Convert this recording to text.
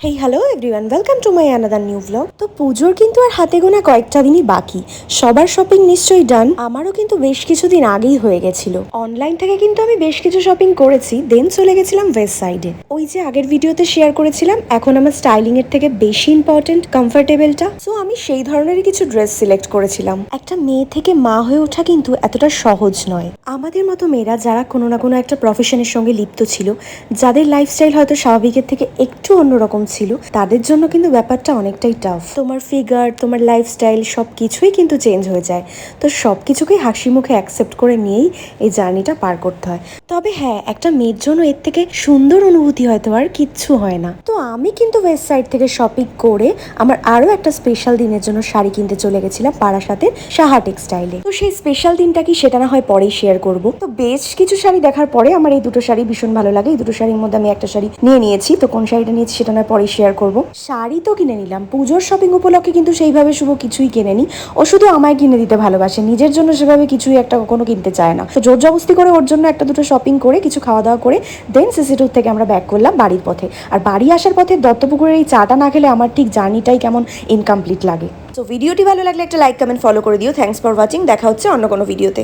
Hey hello everyone welcome to my another new blog তো পুজোর কিন্তু আর হাতে গোনা কয়েকটা দিনই বাকি। সবার শপিং নিশ্চয়ই ডান আমারও কিন্তু বেশ কিছুদিন আগেই হয়ে গেছিল। অনলাইন থেকে কিন্তু আমি বেশ কিছু শপিং করেছি দেন চলে গেছিলাম ওয়েস্ট সাইডে ওই যে আগের ভিডিওতে শেয়ার করেছিলাম, এখন আমার স্টাইলিং এর থেকে বেশি ইম্পর্টেন্ট কমফোর্টেবলটা সো আমি সেই ধরনেরই কিছু ড্রেস সিলেক্ট করেছিলাম। একটা মেয়ে থেকে মা হয়ে ওঠা কিন্তু এতটা সহজ নয়। আমাদের মতো মেয়েরা যারা কোনো না কোনো একটা প্রফেশনের সঙ্গে লিপ্ত ছিল, যাদের লাইফস্টাইল হয়তো স্বাভাবিকের থেকে একটু অন্যরকম ছিল, তাদের জন্য কিন্তু ব্যাপারটা অনেকটাই টাফ তোমার ফিগার তোমার লাইফস্টাইল সব কিছুই কিন্তু চেঞ্জ হয়ে যায়। তো সব কিছুকেই হাসি মুখে অ্যাকসেপ্ট করে নিয়েই এই জার্নিটা পার করতে হয়। তবে হ্যাঁ একটা মেয়ের জন্য এর থেকে সুন্দর অনুভূতি হয়তো আর কিচ্ছু হয় না। তো আমি কিন্তু ওয়েস্ট সাইড থেকে শপিং করে আমার আরও একটা স্পেশাল দিনের জন্য শাড়ি কিনতে চলে গেছিলাম পাড়াসাতের সাহা টেক্সটাইলে তো সেই স্পেশাল দিনটা কি সেটা না হয় পরেই শেয়ার করব। তো বেশ কিছু শাড়ি দেখার পরে আমার এই দুটো শাড়ি ভীষণ ভালো লাগে। এই দুটো শাড়ির মধ্যে আমি একটা শাড়ি নিয়ে নিয়েছি। তো কোন শাড়িটা নিয়েছি সেটা নয় পরেই শেয়ার করব। শাড়ি তো কিনে নিলাম। পুজোর শপিং উপলক্ষে কিন্তু সেইভাবে শুভ কিছুই কেনেনি। ও শুধু আমায় কিনে দিতে ভালোবাসে। নিজের জন্য সেভাবে কিছুই একটা কখনো কিনতে চায় না। তো জোর জবস্তি করে ওর জন্য একটা দুটো শপিং করে, কিছু খাওয়া দাওয়া করে দেন সিসিটুর থেকে আমরা ব্যাক করলাম বাড়ির পথে। আর বাড়ি আসার পথে দত্তপুকুরের এই চাটা না খেলে আমার ঠিক জার্নিটাই কেমন ইনকমপ্লিট লাগে। তো ভিডিওটি ভালো লাগলে একটা লাইক কমেন্ট ফলো করে দিও। থ্যাঙ্কস ফর ওয়াচিং দেখা হচ্ছে অন্য কোনো ভিডিওতে